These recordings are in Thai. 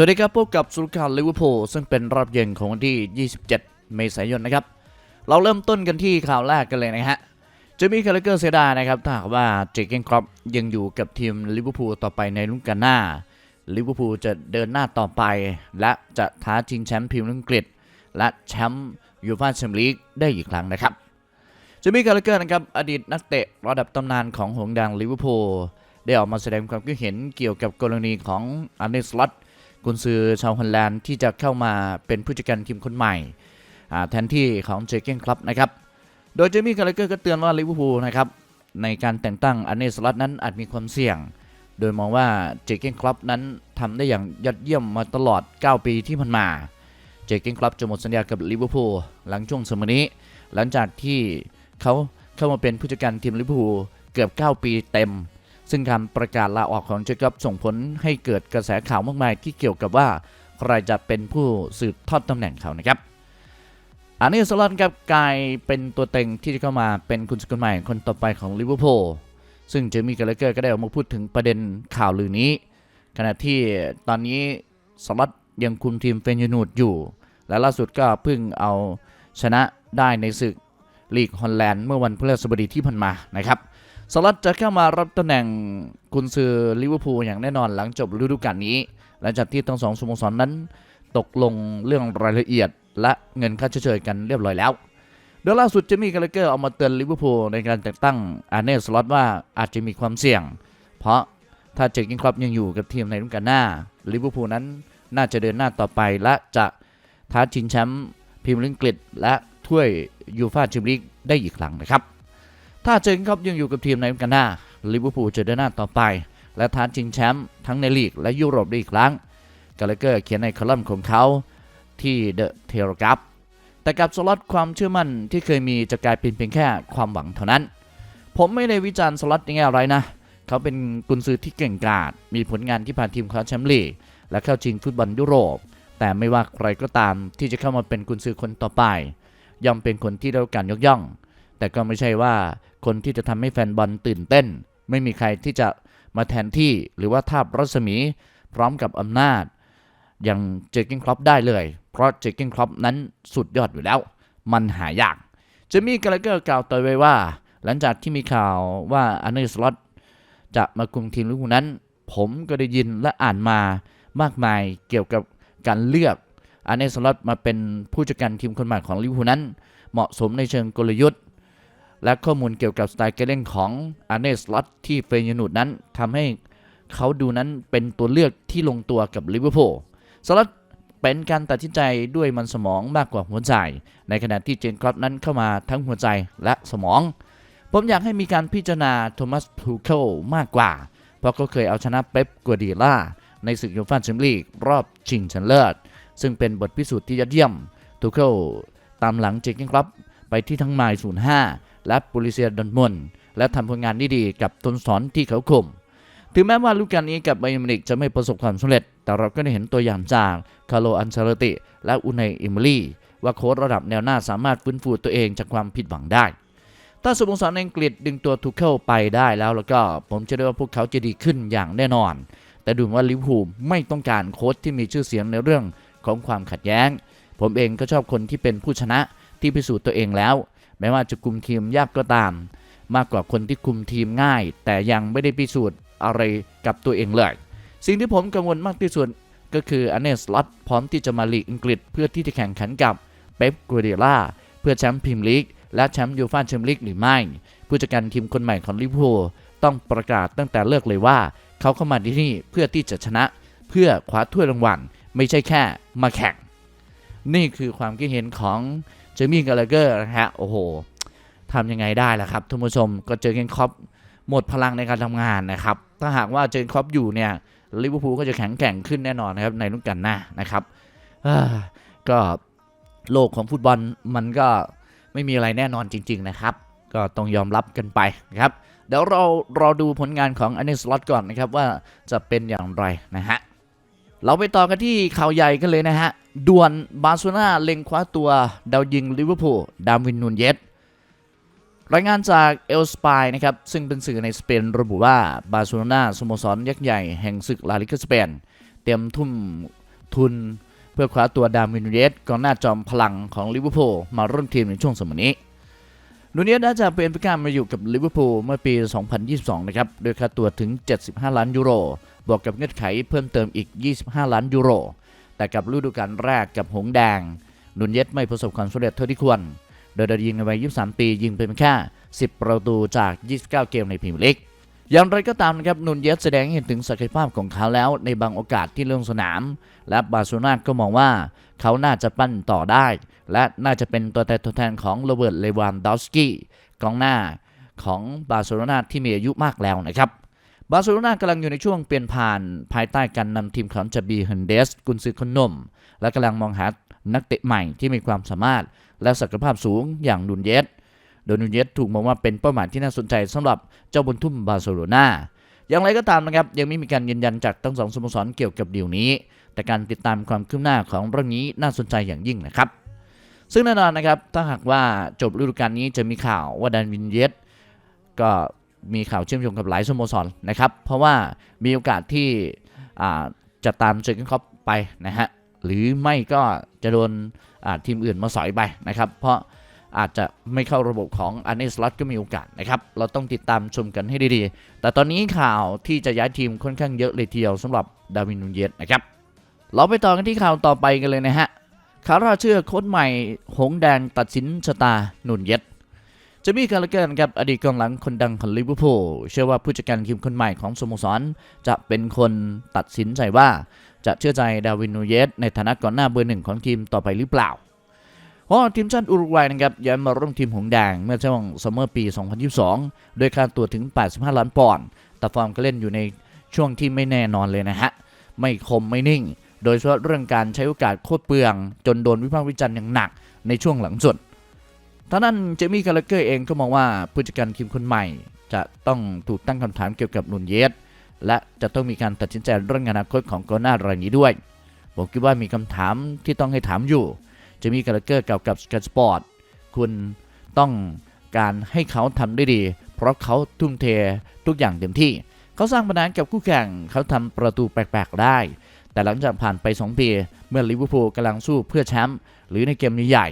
สวัสดีครับพบกับสุลคารลิเวอร์พูลซึ่งเป็นรอบเย็นของวันที่ 27 เมษายนนะครับ เราเริ่มต้นกันที่ข่าวแรกกันเลยนะฮะเจมี่คาร์เกอร์เซดานะครับถ้าหากว่าเจเกนครอปยังอยู่กับทีมลิเวอร์พูลต่อไปในรุ่นกันหน้าลิเวอร์พูลจะเดินหน้าต่อไป และจะท้าชิงแชมป์พรีเมียร์ลีกอังกฤษ และแชมป์ยูฟ่าแชมเปี้ยนลีกได้อีกครั้งนะครับเจมี่คาร์เกอร์นะครับอดีตนักเตะระดับตำนานของหงส์แดงลิเวอร์พูลได้ออกมาแสดงความคิดเห็นเกี่ยวกับกรณีของอันเดสลอต กุนซือชาวฮอลแลนด์ที่จะเข้ามาเป็นผู้จัดการทีมคนใหม่แทนที่ของเจเกนคลับนะครับ โดยเจมี่คาร์เกอร์ก็เตือนว่าลิเวอร์พูลนะครับในการแต่งตั้งอันเนสลัตนั้นอาจมีความเสี่ยง โดยมองว่าเจเกนคลับนั้นทำได้อย่างยอดเยี่ยมมาตลอด 9 ปีที่ผ่านมา เจเกนคลับจะหมดสัญญากับลิเวอร์พูลหลังช่วงสมัยนี้ หลังจากที่เขาเข้ามาเป็นผู้จัดการทีมลิเวอร์พูลเกือบ 9 ปีเต็ม ซึ่งการประกาศลาออกของเจคอบส่งผลให้เกิดกระแสข่าวมากมายที่เกี่ยวกับว่าใครจะเป็นผู้สืบทอดตำแหน่งเขานะครับอันนี้สลอนครับกลายเป็นตัวเต็งที่จะเข้ามาเป็นคุณสกุลใหม่คนต่อไปของลิเวอร์พูลซึ่งเจมี่กาเลเกอร์ก็ได้ออกมาพูดถึงประเด็นข่าวลือนี้ ขณะที่ตอนนี้สล็อตยังคุมทีมเฟนยูนูดอยู่ และล่าสุดก็เพิ่งเอาชนะได้ในศึกลีกฮอลแลนด์เมื่อวันพฤหัสบดีที่ผ่านมานะครับ สลัดจะเข้ามารับตำแหน่งกุนซือลิเวอร์พูลอย่างแน่นอนหลังจบฤดูกาลนี้ หลังจากที่ทั้งสองสโมสรนั้น ตกลงเรื่องรายละเอียด และเงินค่าเชยกันเรียบร้อยแล้วโดยล่าสุดเจมี่กาเลเกอร์เอามาเตือนลิเวอร์พูลในการแต่งตั้งอาร์เนสล็อตว่าอาจจะมีความเสี่ยง เพราะถ้าเจอร์กินครอปยังอยู่กับทีมในฤดูกาลหน้าลิเวอร์พูลนั้นน่าจะเดินหน้าต่อไปและจะท้าชิงแชมป์พรีเมียร์ลีกและถ้วยยูฟ่าแชมเปี้ยนลีกได้อีกครั้งนะครับ ถ้าเจอร์กินครอปยังอยู่กับทีมในกาลหน้าลิเวอร์พูลจะเดินหน้าต่อไป และท้าชิงแชมป์ทั้งในลีกและยุโรปได้อีกครั้งกาเลเกอร์เขียนในคอลัมน์ของเขาที่เดอะเทเลกราฟแต่กับสล็อตความเชื่อมั่นที่เคยมีจะกลายเป็นเพียงแค่ความหวังเท่านั้น ผมไม่ได้วิจารณ์สล็อตในแง่อะไรนะ เขาเป็นกุนซือที่เก่งกาจมีผลงานที่พาทีมคว้าแชมป์ลีกและเข้าชิงฟุตบอลยุโรป แต่ไม่ว่าใครก็ตามที่จะเข้ามาเป็นกุนซือคนต่อไปย่อมเป็นคนที่ได้รับการยกย่อง แต่ก็ไม่ใช่ว่า คนที่จะทำให้แฟนบอลตื่นเต้น ไม่มีใครที่จะมาแทนที่หรือว่าทาบรัศมีพร้อมกับอำนาจ อย่างเจอร์เกนครอปได้เลย เพราะเจอร์เกนครอปนั้นสุดยอดอยู่แล้ว มันหายากเจมี่กาลเกอร์กล่าวต่อไว้ว่า หลังจากที่มีข่าวว่าอันเนสล็อตจะมาคุมทีมลิเวอร์พูลนั้น ผมก็ได้ยินและอ่านมามากมายเกี่ยวกับการเลือกอันเนสล็อตมาเป็นผู้จัดการทีมคนใหม่ของลิเวอร์พูลนั้น เหมาะสมในเชิงกลยุทธ์ และข้อมูลเกี่ยวกับสไตล์การเล่นของอันเนสลอตที่เฟยนูดนั้นทำให้เขาดูนั้นเป็นตัวเลือกที่ลงตัวกับลิเวอร์พูลสลัดเป็นการตัดสินใจด้วยมันสมองมากกว่าหัวใจ ในขณะที่เจนครอปนั้นเข้ามาทั้งหัวใจและสมอง ผมอยากให้มีการพิจารณาโทมัสทูเคิลมากกว่า เพราะเขาเคยเอาชนะเป๊ปกัวดีล่าในศึกยูฟ่าแชมเปี้ยนลีกรอบชิงชนะเลิศ ซึ่งเป็นบทพิสูจน์ที่ยอดเยี่ยมทูเคิลตามหลังเจนครอปไปที่ทั้งไมล์05 และปูริเซียดอนมอนและทำผลงานที่ดีกับต้นสอนที่เขาคุม ถึงแม้ว่าลูกการนี้กับไบเยร์นมิวนิกจะไม่ประสบความสำเร็จ แต่เราก็ได้เห็นตัวอย่างจากคาร์โลอันเชลติ และอุนัยอิมลีว่าโค้ชระดับแนวหน้าสามารถฟื้นฟูตัวเองจากความผิดหวังได้ ถ้าสโมสรอังกฤษดึงตัวทูเคิลไปได้แล้วแล้วก็ผมเชื่อได้ว่าพวกเขาจะดีขึ้นอย่างแน่นอน แต่ดูว่าลิเวอร์พูลไม่ต้องการโค้ชที่มีชื่อเสียงในเรื่องของความขัดแย้ง ผมเองก็ชอบคนที่เป็นผู้ชนะที่พิสูจน์ตัวเองแล้ว แม้ว่าจะคุมทีมยากก็ตาม มากกว่าคนที่คุมทีมง่าย แต่ยังไม่ได้พิสูจน์อะไรกับตัวเองเลย สิ่งที่ผมกังวลมากที่สุดก็คืออเนสลอตพร้อมที่จะมาลีกอังกฤษเพื่อที่จะแข่งขันกับเป๊ปกัวเดล่าเพื่อแชมป์พรีเมียร์ลีกและแชมป์ยูฟ่าแชมเปี้ยนลีกหรือไม่ ผู้จัดการทีมคนใหม่ของลิเวอร์พูลต้องประกาศตั้งแต่เลิกเลยว่า เขาเข้ามาที่นี่เพื่อที่จะชนะ เพื่อคว้าถ้วยรางวัลไม่ใช่แค่มาแข่ง นี่คือความคิดเห็นของ เจมี่กาลเกอร์นะฮะโอ้โหทำยังไงได้ล่ะครับท่านผู้ชมก็เจอเกนคอปหมดพลังในการทำงานนะครับ ถ้าหากว่าเจนคอปอยู่เนี่ยลิเวอร์พูลก็จะแข็งแกร่งขึ้นแน่นอนนะครับในรุ่นกันหน้านะครับก็โลกของฟุตบอลมันก็ไม่มีอะไรแน่นอนจริง ๆนะครับ ก็ต้องยอมรับกันไปนะครับ เดี๋ยวเรารอดูผลงานของอันเนสล็อตก่อนนะครับว่าจะเป็นอย่างไรนะฮะ เราไปต่อกันที่ข่าวใหญ่กันเลยนะฮะด่วนบาร์เซโลนาเล็งคว้าตัวดาวยิงลิเวอร์พูลดาร์วินนูนเยสรายงานจากเอลสปายนะครับ ซึ่งเป็นสื่อในสเปนระบุว่าบาร์เซโลนาสโมสรยักษ์ใหญ่แห่งศึกลาลิกาสเปน เตรียมทุ่มทุนเพื่อคว้าตัวดาร์วินนูเยสกองหน้าจอมพลังของลิเวอร์พูลมาร่วมทีมในช่วงสมัยนี้นูเนียสน่าจะเป็นพิการมาอยู่กับลิเวอร์พูลเมื่อปี 2022 นะครับโดยค่าตัวถึง 75 ล้านยูโร บวกกับเงื่อนไขเพิ่มเติมอีก 25 ล้านยูโร แต่กับฤดูกาลแรกกับหงแดงนูนียสไม่ประสบความสำเร็จเท่าที่ควร โดยได้ยิงในวัย 23 ปียิงไปเพียงแค่ 10 ประตูจาก 29 เกมในพรีเมียร์ลีก อย่างไรก็ตามนะครับนูนเยสแสดงให้เห็นถึงศักยภาพของเขาแล้วในบางโอกาสที่ลงสนาม และบาร์เซโลนาก็มองว่าเขาน่าจะปั้นต่อได้ และน่าจะเป็นตัวแทนตัวแทนของโรเบิร์ตเลวานดอฟสกี้กองหน้าของบาร์เซโลนาที่มีอายุมากแล้วนะครับ บาร์เซโลนากำลังอยู่ในช่วงเปลี่ยนผ่านภายใต้การนำทีมของจับบีเฮนเดส กุนซือคนนม และกำลังมองหานักเตะใหม่ที่มีความสามารถ และศักยภาพสูงอย่างนูนเยสโดยนูนเยสถูกมองว่าเป็นเป้าหมายที่น่าสนใจสำหรับเจ้าบุญทุ่มบาร์เซโลนาอย่างไรก็ตามนะครับ ยังไม่มีการยืนยันจากทั้งสองสโมสรเกี่ยวกับดีลนี้ แต่การติดตามความคืบหน้าของเรื่องนี้น่าสนใจอย่างยิ่งนะครับ ซึ่งแน่นอนนะครับ ถ้าหากว่าจบฤดูกาลนี้จะมีข่าวว่าดานวินเยสก็ มีข่าวเชื่อมโยงกับหลายสโมสรนะครับ เพราะว่ามีโอกาสที่จะตามเจอร์เกนคล็อปไปนะฮะหรือไม่ก็จะโดนทีมอื่นมาสอยไปนะครับ เพราะอาจจะไม่เข้าระบบของอันเนสลัตก็มีโอกาสนะครับ เราต้องติดตามชมกันให้ดีๆ แต่ตอนนี้ข่าวที่จะย้ายทีมค่อนข้างเยอะเลยทีเดียวสำหรับดาวินนูนเยสนะครับ เราไปต่อกันที่ข่าวต่อไปกันเลยนะฮะข่าวราเชื่อโค้ชใหม่ หงแดงตัดสินชะตานูนเยส จะมีคาร์เกอร์นะครับอดีตกองหลังคนดังของลิเวอร์พูลเชื่อว่าผู้จัดการทีมคนใหม่ของสโมสร จะเป็นคนตัดสินใจว่า จะเชื่อใจดาวินนูเยสในฐานะก่อนหน้าเบอร์หนึ่งของทีมต่อไปหรือเปล่าเพราะทีมชาติอุรุกวัยนะครับย้ายมาร่วมทีมหงแดงเมื่อช่วงซัมเมอร์ปี 2022โดยค่าตัวถึง 85 ล้านปอนด์แต่ฟอร์มก็เล่นอยู่ในช่วงที่ไม่แน่นอนเลยนะฮะ ไม่คมไม่นิ่ง โดยเฉพาะเรื่องการใช้โอกาสโคตรเปลือง จนโดนวิพากษ์วิจารณ์อย่างหนักในช่วงหลังสุด ท่านั้นเจมี่คาร์เกอร์เองก็มองว่าผู้จัดการทีมคนใหม่ จะต้องถูกตั้งคำถามเกี่ยวกับนุนเยสและจะต้องมีการตัดสินใจเรื่องอนาคตของโกน้ารายนี้ด้วย ผมคิดว่ามีคำถามที่ต้องให้ถามอยู่เจมี่คาร์เกอร์เกี่ยวกับสก t สปอร์ตคุณต้องการให้เขาทำได้ดี เพราะเขาทุ่มเททุกอย่างเต็มที่ เขาสร้างปัญหากับคู่แข่งเขาทำประตูแปลกๆได้ แต่หลังจากผ่านไป 2 ปี เมื่อลิเวอร์พูลกำลังสู้เพื่อแชมป์หรือในเกมใหญ่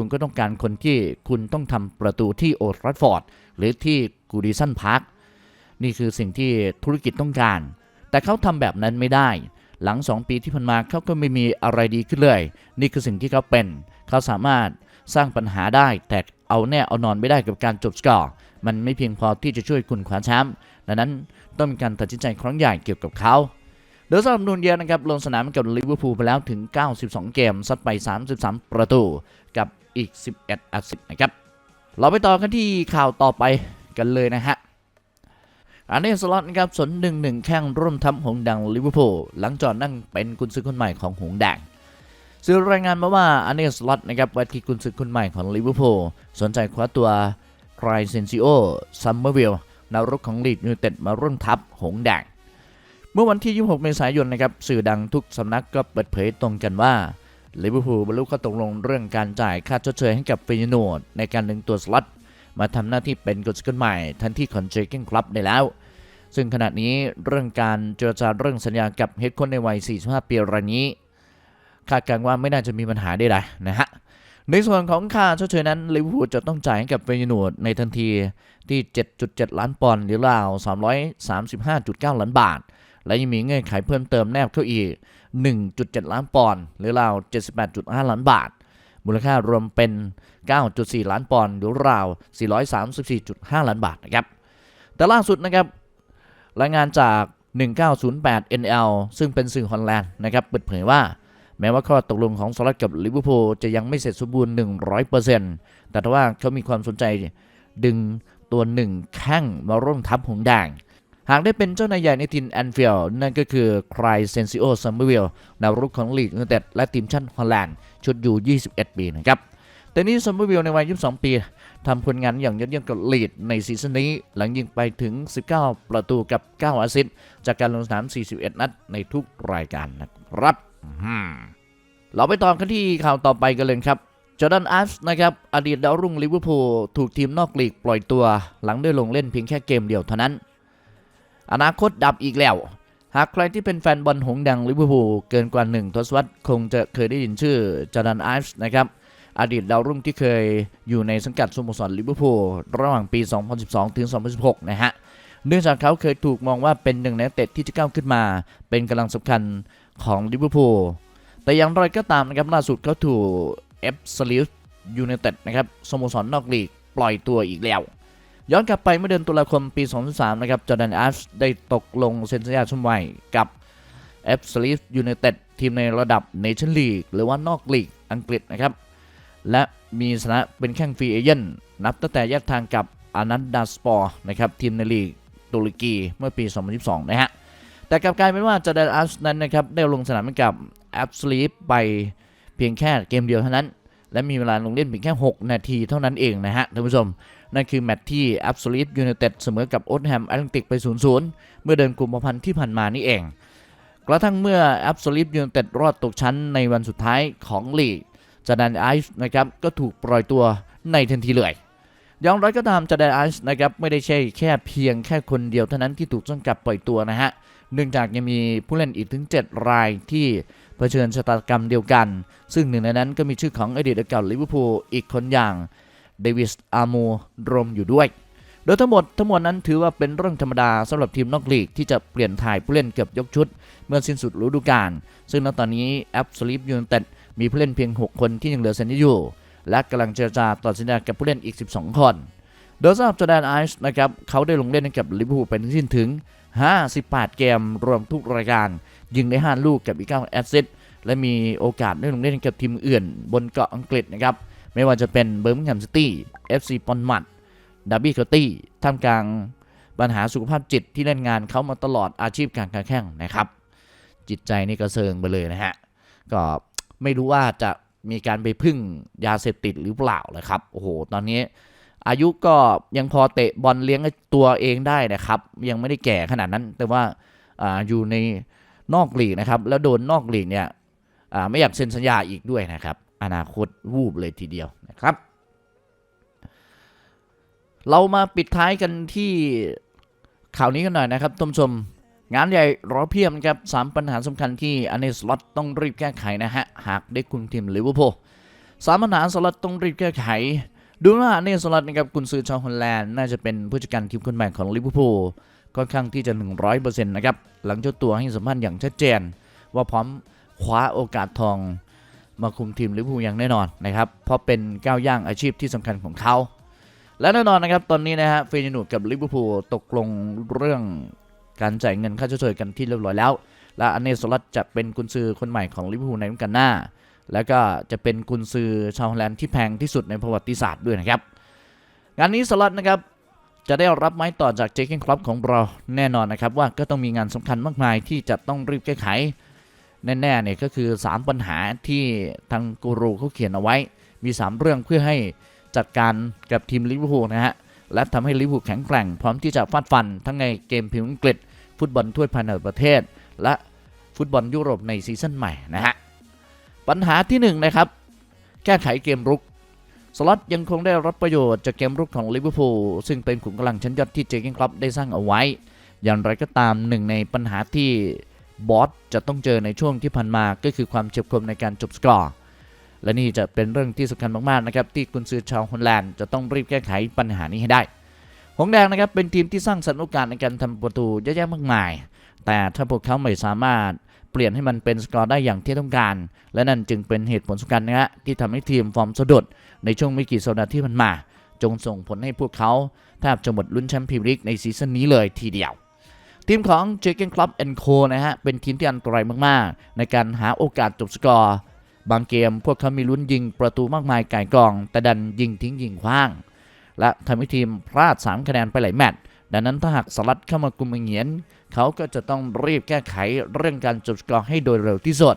คุณก็ต้องการคนที่คุณต้องทำประตูที่โอทรัฟฟอร์ดหรือที่กูดิสันพาร์คนี่คือสิ่งที่ธุรกิจต้องการ แต่เขาทำแบบนั้นไม่ได้ หลัง 2 ปีที่ผ่านมาเขาก็ไม่มีอะไรดีขึ้นเลย นี่คือสิ่งที่เขาเป็น เขาสามารถสร้างปัญหาได้ แต่เอาแน่เอานอนไม่ได้กับการจบสกอร์มันไม่เพียงพอที่จะช่วยคุณคว้าแชมป์ดังนั้นต้องมีการตัดสินใจครั้งใหญ่เกี่ยวกับเขาโดยสำหรับนูนเยสนะครับลงสนามกับลิเวอร์พูลไปแล้วถึง 92 เกม ซัดไป 33 ประตู กับ อีก 11แอสซิสต์นะครับ เราไปต่อกันที่ข่าวต่อไปกันเลยนะฮะอันนี้สล็อตนะครับสนหนึ่งหนึ่งแข่งร่วมทำหงดังลิเวอร์พูลหลังจอดนั่งเป็นกุนซือคนใหม่ของหงส์แดงสื่อรายงานมาว่าอันนี้สล็อตนะครับว่าที่กุนซือคนใหม่ของลิเวอร์พูลสนใจคว้าตัวไครเซนซิโอซัมเมอร์วิลนาวรุกของลีดยูไนเต็ดมาร่วมทัพหงส์แดงเมื่อวันที่ 26 เมษายนนะครับสื่อดังทุกสำนักก็เปิดเผยตรงกันว่า ลิเวอร์พูลบรรลุข้อตกลงเรื่องการจ่ายค่าชดเชยให้กับฟิยโนดในการดึงตัวสล็อตมาทำหน้าที่เป็นกุนซือคนใหม่ทันที่ของเจเกนคลับได้แล้ว ซึ่งขณะนี้เรื่องการเจรจาเรื่องสัญญากับเฮดค้ชในวัย 45 ปีรายนี้คาดการณ์ว่าไม่น่าจะมีปัญหาใดๆนะฮะในส่วนของค่าชดเชยนั้นลิเวอร์พูลจะต้องจ่ายให้กับเฟยโนดในทันทีที่ 7.7 ล้านปอนด์หรือราว 335.9 ล้านบาท และยังมีเงื่อนไขเพิ่มเติมแนบเข้าอีก 1.7 ล้านปอนด์หรือราว 78.5 ล้านบาท มูลค่ารวมเป็น 9.4 ล้านปอนด์หรือราว 434.5 ล้านบาทนะครับ แต่ล่าสุดนะครับ รายงานจาก 1908 NL ซึ่งเป็นสื่อฮอลแลนด์นะครับเปิดเผยว่าแม้ว่าข้อตกลงของสลัดกับลิเวอร์พูลจะยังไม่เสร็จสมบูรณ์ 100%แต่ว่าเขามีความสนใจดึงตัวหนึ่งแข้งมาร่วมทัพหงแดง หากได้เป็นเจ้านายใหญ่ในทีมแอนฟิลด์นั่นก็คือใครเซนซิโอซัมเบอร์วิลนาวรุกของลีดยูไนเต็ดและทีมชาติฮอลแลนด์ชุดอยู่ 21 ปีนะครับ แต่นี่ซัมเบอร์วิลในวัย 22 ปีทำผลงานอย่างยอดเยี่ยมกับลีดในซีซั่นนี้ หลังยิงไปถึง 19 ประตูกับ9แอสซิสจากการลงสนาม 41 นัดในทุกรายการนะครับเราไปต่อกันที่ข่าวต่อไปกันเลยครับจอร์แดนอัฟนะครับอดีตดาวรุ่งลิเวอร์พูลถูกทีมนอกลีกปล่อยตัว หลังได้ลงเล่นเพียงแค่เกมเดียวเท่านั้น อนาคตดับอีกแล้ว หากใครที่เป็นแฟนบอลหงดังลิเวอร์พูลเกินกว่าหนึ่งทศวรรษคงจะเคยได้ยินชื่อจอร์แดนไอฟ์สนะครับอดีตดาวรุ่งที่เคยอยู่ในสังกัดสโมสรลิเวอร์พูลระหว่างปี 2012 ถึง 2016 นะฮะ เนื่องจากเขาเคยถูกมองว่าเป็นหนึ่งในเตะที่จะก้าวขึ้นมา เป็นกำลังสำคัญของลิเวอร์พูล แต่อย่างไรก็ตามนะครับล่าสุดเขาถูกเอฟสลิฟยูไนเต็ดนะครับสโมสรนอกลีกปล่อยตัวอีกแล้ว ย้อนกลับไปเมื่อเดือนตุลาคมปี 2003 นะครับ จอร์แดนอาร์ชได้ตกลงเซ็นสัญญาชุ่มใหม่กับเอฟสลิฟยูไนเต็ดทีมในระดับเนชั่นลีกหรือว่านอกลีกอังกฤษนะครับ และมีสนะเป็นแข้งฟรีเอเจนต์นับตั้งแต่แยกทางกับอานันดาสปอร์นะครับทีมในลีกตุรกีเมื่อปี 2022 นะฮะ แต่กลับกลายเป็นว่าจอร์แดนอาร์ชนั้นนะครับได้ลงสนามกับแอฟสลีฟไปเพียงแค่เกมเดียวเท่านั้น และมีเวลาลงเล่นเพียงแค่ 6 นาทีเท่านั้นเองนะฮะท่านผู้ชม นั่นคือแมตช์ที่ Absolute United เสมอกับโอตแฮมแอตแลนติกไป 0-0 เมื่อเดือนกุมภาพันธ์ที่ผ่านมานี่เอง กระทั่งเมื่อ Absolute United รอดตกชั้นในวันสุดท้ายของลีกจาดานไอซ์นะครับก็ถูกปล่อยตัวในทันทีเลยอย่างไรก็ตามจาดานไอซ์นะครับไม่ได้ใช่แค่เพียงแค่คนเดียวเท่านั้นที่ถูกจำกัดปล่อยตัวนะฮะเนื่องจากยังมีผู้เล่นอีกถึง 7 รายที่ เผชิญชะตากรรมเดียวกัน ซึ่งหนึ่งในนั้นก็มีชื่อของอดีตเก่าลิเวอร์พูลอีกคนอย่างเดวิสอาร์มูรมอยู่ด้วย โดยทั้งหมดทั้งมวลนั้นถือว่าเป็นเรื่องธรรมดาสำหรับทีมนอกลีกที่จะเปลี่ยนถ่ายผู้เล่นเกือบยกชุด เมื่อสิ้นสุดฤดูกาลซึ่งณตอนนี้แอปสลิปยูนเต็ดมีผู้เล่นเพียง 6 คนที่ยังเหลือสัญญาอยู่ และกำลังเจรจาต่อสัญญากับผู้เล่นอีก 12 คน โดยสำหรับจอแดนไอซ์นะครับเขาได้ลงเล่นให้กับลิเวอร์พูลไปทั้งสิ้นถึง 58 เกมรวมทุกรายการ ยิงได้ 5 ลูกกับอีก9แอสซิสต์และมีโอกาสได้ลงเล่นกับทีมอื่น บนเกาะอังกฤษนะครับ ไม่ว่าจะเป็นเบอร์มิงแฮมซิตี้ FC ปอนมัดดาร์บี้เคอร์ตี้ท่ามกลางปัญหาสุขภาพจิตที่เล่นงานเขามาตลอดอาชีพการการแข่งนะครับ จิตใจนี่กระเซิงไปเลยนะฮะ ก็ไม่รู้ว่าจะมีการไปพึ่งยาเสพติดหรือเปล่านะครับ โอ้โห ตอนนี้อายุก็ยังพอเตะบอลเลี้ยงตัวเองได้นะครับ ยังไม่ได้แก่ขนาดนั้น แต่ว่าอาอยู่ใน นอกลีกนะครับแล้วโดนนอกลีกเนี่ยไม่อยากเซ็นสัญญาอีกด้วยนะครับ อนาคตวูบเลยทีเดียวนะครับ เรามาปิดท้ายกันที่ข่าวนี้กันหน่อยนะครับท่านผู้ชมงานใหญ่รอเพียบนะครับสามปัญหาสำคัญที่อันเนสลอตต้องรีบแก้ไขนะฮะ หากได้คุมทีมลิเวอร์พูลสามปัญหาสลอตต้องรีบแก้ไข ดูว่าอันเนสลอตนะครับกุนซือชาวฮอลแลนด์น่าจะเป็นผู้จัดการทีมคนใหม่ของลิเวอร์พูล ค่อนข้างที่จะ 100%นะครับ หลังเจ้าตัวให้สัมภาษณ์อย่างชัดเจน ว่าพร้อมคว้าโอกาสทอง มาคุมทีมลิเวอร์พูลอย่างแน่นอนนะครับ เพราะเป็นก้าวย่างอาชีพที่สำคัญของเขา และแน่นอนนะครับ ตอนนี้นะฮะเฟยนูกับลิเวอร์พูลตกลงเรื่องการจ่ายเงินค่าชดเชยกันที่เรียบร้อยแล้ว และอันเนสลัตจะเป็นกุนซือคนใหม่ของลิเวอร์พูลในฤดูกาลหน้า แล้วก็จะเป็นกุนซือชาวฮอลแลนด์ที่แพงที่สุดในประวัติศาสตร์ด้วยนะครับงานนี้สลัตนะครับ จะได้รับไม้ต่อจากเจคเกนคลับของเราแน่นอนนะครับว่าก็ต้องมีงานสำคัญมากมายที่จะต้องรีบแก้ไข แน่ๆเนี่ยก็คือ 3 ปัญหาที่ทางกูรูเขาเขียนเอาไว้ มี 3 เรื่องเพื่อให้จัดการกับทีมลิเวอร์พูลนะฮะและทำให้ลิเวอร์พูลแข็งแกร่งพร้อมที่จะฟาดฟัน ทั้งในเกมพรีเมียร์อังกฤษ ฟุตบอลถ้วยภายในประเทศ และฟุตบอลยุโรปในซีซั่นใหม่นะฮะปัญหาที่1นงนะครับแก้ไขเกมรุก สล็อตยังคงได้รับประโยชน์จากเกมรุกของลิเวอร์พูลซึ่งเป็นขุมกำลังชั้นยอดที่เจคเกนคลับได้สร้างเอาไว้ อย่างไรก็ตามหนึ่งในปัญหาที่บอสจะต้องเจอในช่วงที่ผ่านมาก็คือความเฉียบคมในการจบสกอร์และนี่จะเป็นเรื่องที่สำคัญมากๆนะครับที่กุนซือชาวฮอลแลนด์จะต้องรีบแก้ไขปัญหานี้ให้ได้ หงแดงนะครับเป็นทีมที่สร้างสรรค์โอกาสในการทำประตูเยอะแยะมากมาย แต่ถ้าพวกเขาไม่สามารถเปลี่ยนให้มันเป็นสกอร์ได้อย่างที่ต้องการ และนั่นจึงเป็นเหตุผลสำคัญนะฮะที่ทำให้ทีมฟอร์มสะดุด ในช่วงไม่กี่สัปดาห์ที่มันมา จงส่งผลให้พวกเขาแทบจะหมดลุ้นแชมป์พรีเมียร์ลีกในซีซั่นนี้เลยทีเดียวทีมของเจ k กนคลับแอนโคนะฮะ เป็นทีมที่อันตรายมาก ๆ ในการหาโอกาสจบสกอร์ บางเกมพวกเขามีลุ้นยิงประตูมากมายไก่กอง แต่ดันยิงทิ้งยิงคว้าง และทำให้ทีมพลาด 3 คะแนนไปหลายแมตช์ดังนั้นถ้าหากสลัดเข้ามากลุ่มเงียน เขาก็จะต้องรีบแก้ไขเรื่องการจบสกอร์ให้โดยเร็วที่สุด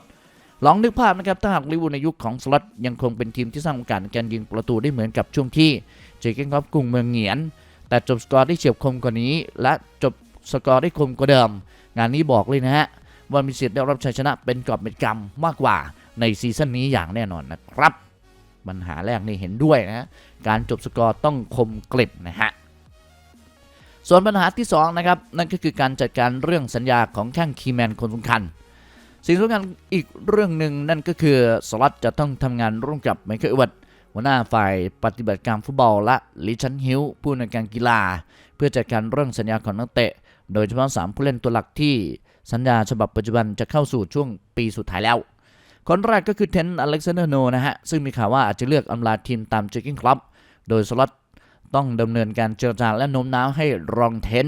ลองนึกภาพนะครับถ้าหากลิเวอร์พูลในยุคของสลัดยังคงเป็นทีมที่สร้างโอกาสในการยิงประตูได้เหมือนกับช่วงที่เจเกนคลับกรุงเมืองเหงียน แต่จบสกอร์ได้เฉียบคมกว่านี้ และจบสกอร์ได้คมกว่าเดิม งานนี้บอกเลยนะฮะว่ามีสิทธิ์ได้รับชัยชนะเป็นกอบเป็นกำมมากกว่าในซีซั่นนี้อย่างแน่นอนนะครับปัญหาแรกนี่เห็นด้วยนะการจบสกอร์ต้องคมกริบนะฮะส่วนปัญหาที่สองนะครับนั่นก็คือการจัดการเรื่องสัญญาของแข้งคีแมนคนสำคัญ สิ่งสำคัญอีกเรื่องหนึ่งนั่นก็คือสล็อตจะต้องทำงานร่วมกับไมเคิลเอวัตหัวหน้าฝ่ายปฏิบัติการฟุตบอลและลิชันฮิลผู้ในการกีฬา เพื่อจัดการเรื่องสัญญาของนักเตะ โดยเฉพาะ 3 ผู้เล่นตัวหลักที่สัญญาฉบับปัจจุบันจะเข้าสู่ช่วงปีสุดท้ายแล้ว คนแรกก็คือเทนอเล็กซานเดอร์โนนะฮะ ซึ่งมีข่าวว่าอาจจะเลือกอำลาทีมตามเจคกิ้งคลับ โดยสล็อตต้องดำเนินการเจรจาและโน้มน้าวให้รองเทน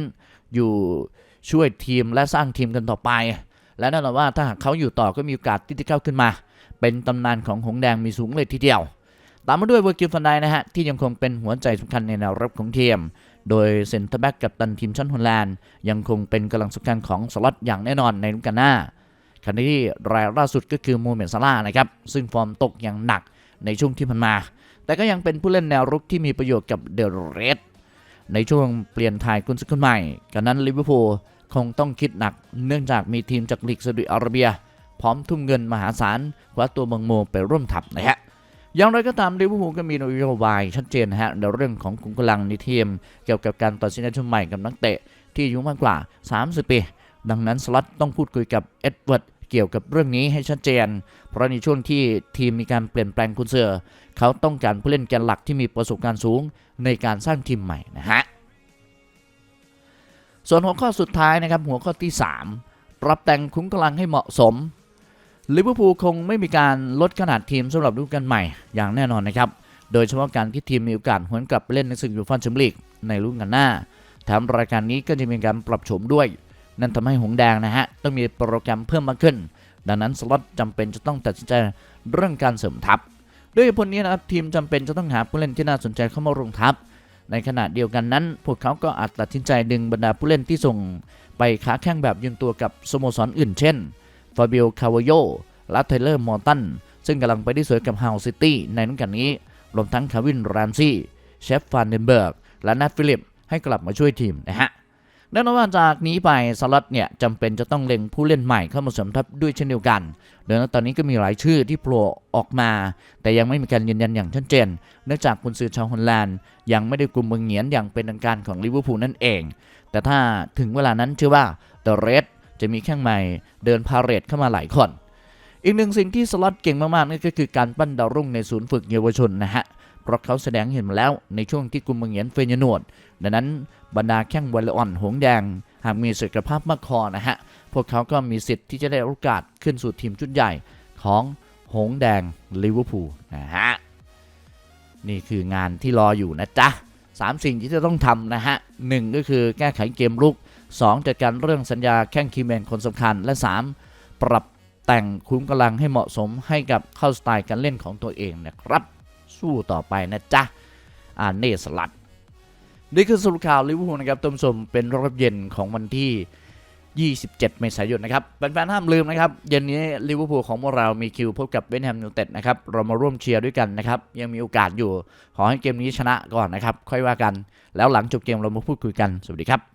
อยู่ช่วยทีมและสร้างทีมกันต่อไป และแน่นอนว่าถ้าหากเขาอยู่ต่อก็มีโอกาสที่จะเข้าขึ้นมา เป็นตำนานของหงแดงมีสูงเลยทีเดียว ตามมาด้วยเวอร์กิลฟันไดนะฮะที่ยังคงเป็นหัวใจสำคัญในแนวรับของทีมโดยเซนเตอร์แบ็กกับตันทีมชั้นฮอลแลนด์ยังคงเป็นกำลังสำคัญของสล็อตอย่างแน่นอนในฤดูกาลหน้าขณะที่รายล่าสุดก็คือโมเมนซาร่านะครับซึ่งฟอร์มตกอย่างหนักในช่วงที่ผ่านมา แต่ก็ยังเป็นผู้เล่นแนวรุกที่มีประโยชน์กับเดลเรสในช่วงเปลี่ยนถ่ายกุนซือคนใหม่กันนั้นลิเวอร์พูล คงต้องคิดหนัก เนื่องจากมีทีมจากลีกซาอุดิอาระเบีย พร้อมทุ่มเงินมหาศาลคว้าตัวบังโมไปร่วมทัพนะฮะอย่างไรก็ตามลิเวอร์พูลก็มีนโยบายชัดเจนฮะในเรื่องของขุมกำลังในทีม เกี่ยวกับการตัดสินใจชุดใหม่กับนักเตะที่อายุมากกว่า 30 ปี ดังนั้นสล็อตต้องพูดคุยกับเอ็ดเวิร์ดเกี่ยวกับเรื่องนี้ให้ชัดเจน เพราะในช่วงที่ทีมมีการเปลี่ยนแปลงกุนเซอเขาต้องการผู้เล่นแกนหลักที่มีประสบการณ์สูงในการสร้างทีมใหม่นะฮะ ส่วนหัวข้อสุดท้ายนะครับหัวข้อที่ 3 ปรับแต่งคุ้มกำลังให้เหมาะสมลิเวอร์พูลคงไม่มีการลดขนาดทีมสำหรับฤดูกาลใหม่อย่างแน่นอนนะครับ โดยเฉพาะการที่ทีมมีโอกาสหวนกลับไปเล่นในศึกยูฟ่าแชมเปี้ยนลีกในฤดูกาลหน้า แถมรายการนี้ก็จะมีการปรับโฉมด้วย นั่นทำให้หงแดงนะฮะต้องมีโปรแกรมเพิ่มมากขึ้น ดังนั้นสล็อตจำเป็นจะต้องตัดสินใจเรื่องการเสริมทัพ ด้วยผลนี้นะครับทีมจำเป็นจะต้องหาผู้เล่นที่น่าสนใจเข้ามาลงทัพ ในขณะเดียวกันนั้น พวกเขาก็อาจตัดสินใจดึงบรรดาผู้เล่นที่ส่ง ไปค้าแข่งแบบยืนตัวกับสโมสรอื่นเช่นฟาบิโอคาวโยและเทเลอร์มอร์ตันซึ่งกำลังไปได้สวยกับฮาวซิตี้ในนักกันนี้ รวมทั้งคาวินรามซี่เชฟฟานเดนเบิร์ก และนัทฟิลิปให้กลับมาช่วยทีมนะฮะ แน่นอนว่าจากนี้ไปสลัดเนี่ยจำเป็นจะต้องเล็งผู้เล่นใหม่เข้ามาเสริมทัพด้วยเช่นเดียวกันโดยตอนนี้ก็มีหลายชื่อที่โผล่ออกมา แต่ยังไม่มีการยืนยันอย่างชัดเจน เนื่องจากกุนซือชาวฮอลแลนด์ยังไม่ได้กลุ่มเมืองเหงียนอย่างเป็นทางการของลิเวอร์พูลนั่นเอง แต่ถ้าถึงเวลานั้นเชื่อว่าเดอะเรดจะมีแข้งใหม่เดินพาเรดเข้ามาหลายคน อีกหนึ่งสิ่งที่สล็อตเก่งมากๆนั่นก็คือการปั้นดาวรุ่งในศูนย์ฝึกเยาวชนนะฮะ เพราะเขาแสดงเห็นมาแล้วในช่วงที่กลุ่มเมืองเหงียนเฟยนนวดดังนั้น บรรดาแข้งวอลเลย์ออนหงแดง หากมีศักยภาพมากพอนะฮะ พวกเขาก็มีสิทธิ์ที่จะได้โอกาสขึ้นสู่ทีมชุดใหญ่ของหงแดงลิเวอร์พูลนะฮะ นี่คืองานที่รออยู่นะจ๊ะสามสิ่งที่จะต้องทำนะฮะหนึ่งก็คือแก้ไขเกมรุก 2. จัดการเรื่องสัญญาแข้งคีแมนคนสำคัญและ 3. ปรับแต่งคุ้มกำลังให้เหมาะสมให้กับเข้าสไตล์การเล่นของตัวเองนะครับ สู้ต่อไปนะจ๊ะอาเนสลัด นี่คือสรุปข่าวลิเวอร์พูลนะครับท่านผู้ชมเป็นรอบเย็นของวันที่ 27 เมษายนนะครับแฟนๆห้ามลืมนะครับ เย็นนี้ลิเวอร์พูลของพวกเรามีคิวพบกับเวนแฮมยูไนเต็ดนะครับเรามาร่วมเชียร์ด้วยกันนะครับ ยังมีโอกาสอยู่ ขอให้เกมนี้ชนะก่อนนะครับ ค่อยว่ากัน แล้วหลังจบเกมเรามาพูดคุยกัน สวัสดีครับ